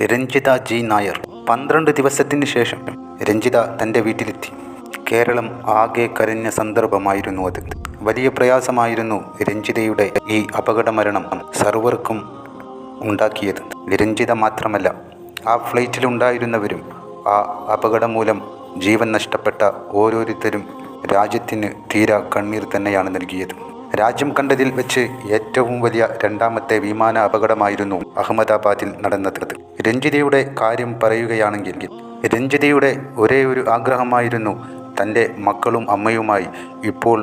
Ranjitha G Nair പന്ത്രണ്ട് ദിവസത്തിന് ശേഷം രഞ്ജിത തന്റെ വീട്ടിലെത്തി. കേരളം ആകെ കരഞ്ഞ സന്ദർഭമായിരുന്നു അത്. വലിയ പ്രയാസമായിരുന്നു രഞ്ജിതയുടെ ഈ അപകടമരണം സർവർക്കും ഉണ്ടാക്കിയത്. രഞ്ജിത മാത്രമല്ല ആ ഫ്ലൈറ്റിലുണ്ടായിരുന്നവരും ആ അപകടം മൂലം ജീവൻ നഷ്ടപ്പെട്ട ഓരോരുത്തരും രാജ്യത്തിന് തീരാ കണ്ണീർ തന്നെയാണ് നൽകിയത്. രാജ്യം കണ്ടതിൽ വെച്ച് ഏറ്റവും വലിയ രണ്ടാമത്തെ വിമാന അപകടമായിരുന്നു അഹമ്മദാബാദിൽ നടന്നത്. രഞ്ജിതയുടെ കാര്യം പറയുകയാണെങ്കിൽ രഞ്ജിതയുടെ ഒരേ ഒരു ആഗ്രഹമായിരുന്നു തന്റെ മക്കളും അമ്മയുമായി ഇപ്പോൾ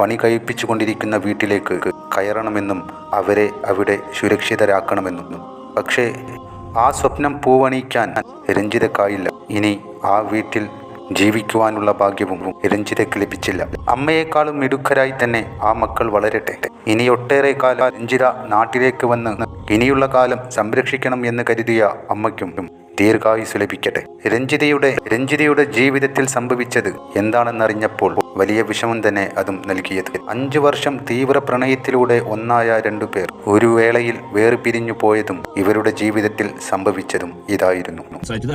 പണി കഴിപ്പിച്ചു കൊണ്ടിരിക്കുന്ന വീട്ടിലേക്ക് കയറണമെന്നും അവരെ അവിടെ സുരക്ഷിതരാക്കണമെന്നും. പക്ഷേ ആ സ്വപ്നം പൂവണിക്കാൻ രഞ്ജിതക്കായില്ല. ഇനി ആ വീട്ടിൽ ജീവിക്കുവാനുള്ള ഭാഗ്യവും രഞ്ജിതയ്ക്ക് ലഭിച്ചില്ല അമ്മയെക്കാളും മിടുക്കരായി തന്നെ ആ മക്കൾ വളരട്ടെ. ഇനി ഒട്ടേറെ കാലം രഞ്ജിത നാട്ടിലേക്ക് വന്ന് ഇനിയുള്ള കാലം സംരക്ഷിക്കണം എന്ന് കരുതിയ അമ്മയ്ക്കും ദീർഘായുസ് ലഭിക്കട്ടെ. രഞ്ജിതയുടെ രഞ്ജിതയുടെ ജീവിതത്തിൽ സംഭവിച്ചത് എന്താണെന്നറിഞ്ഞപ്പോൾ വലിയ വിഷമം തന്നെ അതും നൽകിയത്. അഞ്ചു വർഷം തീവ്ര പ്രണയത്തിലൂടെ ഒന്നായ രണ്ടു പേർ ഒരു വേളയിൽ വേർപിരിഞ്ഞു പോയതും ഇവരുടെ ജീവിതത്തിൽ സംഭവിച്ചതും ഇതായിരുന്നു.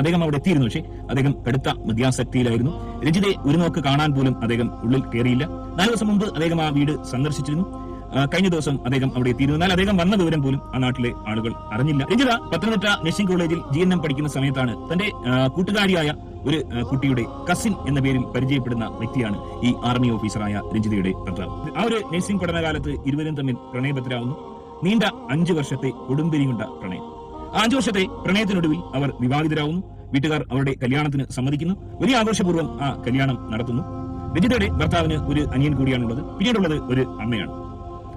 അദ്ദേഹം അവിടെ എത്തിയിരുന്നു. പക്ഷേ അദ്ദേഹം കടുത്ത മദ്യാസക്തിയിലായിരുന്നു രഞ്ജിതെ ഒരു നോക്ക് കാണാൻ പോലും അദ്ദേഹം ഉള്ളിൽ കയറിയില്ല നാല് ദിവസം മുമ്പ് അദ്ദേഹം ആ വീട് സന്ദർശിച്ചിരുന്നു. കഴിഞ്ഞ ദിവസം അദ്ദേഹം അവിടെ എത്തിയിരുന്നു. എന്നാൽ അദ്ദേഹം വന്ന വിവരം പോലും ആ നാട്ടിലെ ആളുകൾ അറിഞ്ഞില്ല. രഞ്ജിത പത്തനംതിട്ട നഴ്സിംഗ് കോളേജിൽ ജി എൻ എം പഠിക്കുന്ന സമയത്താണ് തന്റെ കൂട്ടുകാരിയായ ഒരു കുട്ടിയുടെ കസിൻ എന്ന പേരിൽ പരിചയപ്പെടുന്ന വ്യക്തിയാണ് ഈ ആർമി ഓഫീസറായ രഞ്ജിതയുടെ ഭർത്താവ്. ആ ഒരു നഴ്സിംഗ് പഠനകാലത്ത് ഇരുവരും തമ്മിൽ പ്രണയബദ്ധരാകുന്നു. നീണ്ട അഞ്ചു വർഷത്തെ കൊടുമ്പിരിയുണ്ട പ്രണയം. ആ അഞ്ചു വർഷത്തെ പ്രണയത്തിനൊടുവിൽ അവർ വിവാഹിതരാകുന്നു. വീട്ടുകാർ അവരുടെ കല്യാണത്തിന് സമ്മതിക്കുന്നു. വലിയ ആഘോഷപൂർവം ആ കല്യാണം നടത്തുന്നു. രഞ്ജിതയുടെ ഭർത്താവിന് ഒരു അനിയൻ കൂടിയാണുള്ളത്. പിന്നീടുള്ളത് ഒരു അമ്മയാണ്.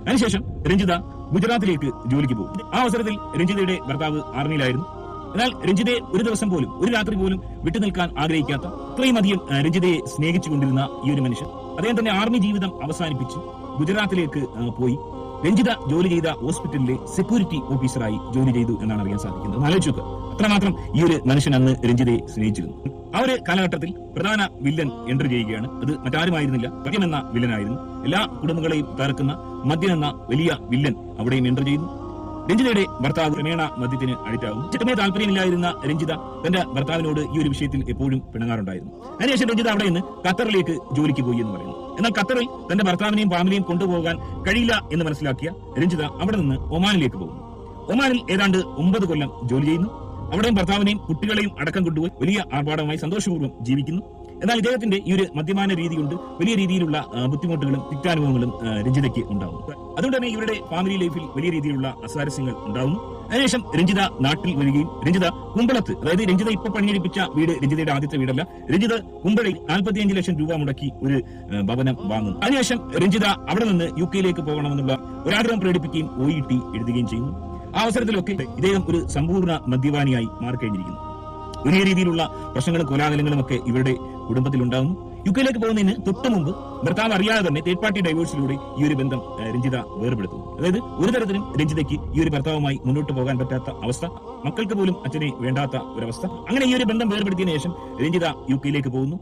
അതിനുശേഷം രഞ്ജിത ഗുജറാത്തിലേക്ക് ജോലിക്ക് പോകും ആ അവസരത്തിൽ രഞ്ജിതയുടെ ഭർത്താവ് ആർമിയിലായിരുന്നു. എന്നാൽ രഞ്ജിതയെ ഒരു ദിവസം പോലും ഒരു രാത്രി പോലും വിട്ടു നിൽക്കാൻ ആഗ്രഹിക്കാത്ത അത്രയും അധികം രഞ്ജിതയെ സ്നേഹിച്ചുകൊണ്ടിരുന്ന ഈ ഒരു മനുഷ്യൻ. അദ്ദേഹം തന്നെ ആർമി ജീവിതം അവസാനിപ്പിച്ച്. ഗുജറാത്തിലേക്ക് പോയി. രഞ്ജിത ജോലി ചെയ്ത ഹോസ്പിറ്റലിലെ സെക്യൂരിറ്റി ഓഫീസറായി ജോലി ചെയ്തു എന്നാണ് അറിയാൻ സാധിക്കുന്നത്. ആലോചിക്കുക അത്രമാത്രം ഈ ഒരു മനുഷ്യൻ അന്ന് രഞ്ജിതയെ സ്നേഹിച്ചിരുന്നു. ആ ഒരു കാലഘട്ടത്തിൽ പ്രധാന വില്ലൻ എൻട്രി ചെയ്യുകയാണ്. അത് മറ്റാരുമായിരുന്നില്ല മദ്യം എന്ന വില്ലനായിരുന്നു. എല്ലാ കുടുംബങ്ങളെയും തകർക്കുന്ന മദ്യം എന്ന വലിയ വില്ലൻ അവിടെയും എൻട്രി ചെയ്യുന്നു. രഞ്ജിതയുടെ ഭർത്താവ് ക്രമേണ മദ്യത്തിന് അഡിക്റ്റാകുന്നു ചിട്ടമേ താല്പര്യമില്ലായിരുന്ന രഞ്ജിത തന്റെ ഭർത്താവിനോട് ഈ ഒരു വിഷയത്തിൽ എപ്പോഴും പിണങ്ങാറുണ്ടായിരുന്നു. അതിനുശേഷം രഞ്ജിത അവിടെ നിന്ന് ഖത്തറിലേക്ക് ജോലിക്ക് പോയി എന്ന് പറയുന്നു. എന്നാൽ ഖത്തറിൽ തന്റെ ഭർത്താവിനെയും ഫാമിലിയും കൊണ്ടുപോകാൻ കഴിയില്ല എന്ന് മനസ്സിലാക്കിയ രഞ്ജിത അവിടെ നിന്ന് ഒമാനിലേക്ക് പോകുന്നു. ഒമാനിൽ ഏതാണ്ട് ഒമ്പത് കൊല്ലം ജോലി ചെയ്യുന്നു. അവിടെയും ഭർത്താവിനെയും കുട്ടികളെയും അടക്കം കൊണ്ടുപോയി വലിയ ആർഭാടമായി സന്തോഷപൂർവം ജീവിക്കുന്നു. എന്നാൽ ഇദ്ദേഹത്തിന്റെ ഈ ഒരു മദ്യപാന രീതി കൊണ്ട് വലിയ രീതിയിലുള്ള ബുദ്ധിമുട്ടുകളും തിക്താനുഭവങ്ങളും രഞ്ജിതയ്ക്ക് ഉണ്ടാവും. അതുകൊണ്ട് തന്നെ ഇവരുടെ ഫാമിലി ലൈഫിൽ വലിയ രീതിയിലുള്ള അസ്വാരസ്യങ്ങൾ ഉണ്ടാവും അതിനുശേഷം രഞ്ജിത നാട്ടിൽ വരികയും രഞ്ജിത കുമ്പളത്ത് അതായത് രഞ്ജിത ഇപ്പൊ പണിയെടുപ്പിച്ച വീട് രഞ്ജിതയുടെ ആദ്യത്തെ വീടല്ല രഞ്ജിത കുമ്പളയിൽ നാൽപ്പത്തിയഞ്ച് ലക്ഷം രൂപ മുടക്കി ഒരു ഭവനം വാങ്ങുന്നു. അതിനുശേഷം രഞ്ജിത അവിടെ നിന്ന് യു കെയിലേക്ക് പോകണമെന്നുള്ള ഒരാഗ്രഹം പ്രകടിപ്പിക്കുകയും ഒ ഇ ടി എഴുതുകയും ചെയ്യുന്നു. ആ അവസരത്തിലൊക്കെ ഇദ്ദേഹം ഒരു സമ്പൂർണ മദ്യപാനിയായി മാറിക്കഴിഞ്ഞിരിക്കുന്നു. വലിയ രീതിയിലുള്ള പ്രശ്നങ്ങളും കോലാഹലങ്ങളും ഒക്കെ ഇവരുടെ കുടുംബത്തിൽ ഉണ്ടാകുന്നു യു കെയിലേക്ക് പോകുന്നതിന് തൊട്ട് മുമ്പ് ഭർത്താവ് അറിയാതെ തന്നെ തേർഡ് പാർട്ടി ഡൈവേഴ്സിലൂടെ ഈ ഒരു ബന്ധം രഞ്ജിത വേർപെടുത്തുന്നു. അതായത് ഒരു തരത്തിലും രഞ്ജിതയ്ക്ക് ഈ ഒരു ഭർത്താവുമായി മുന്നോട്ട് പോകാൻ പറ്റാത്ത അവസ്ഥ മക്കൾക്ക് പോലും അച്ഛനെ വേണ്ടാത്ത ഒരവസ്ഥ. അങ്ങനെ ഈ ഒരു ബന്ധം വേർപെടുത്തിയതിനു ശേഷം രഞ്ജിത യു കെയിലേക്ക് പോകുന്നു.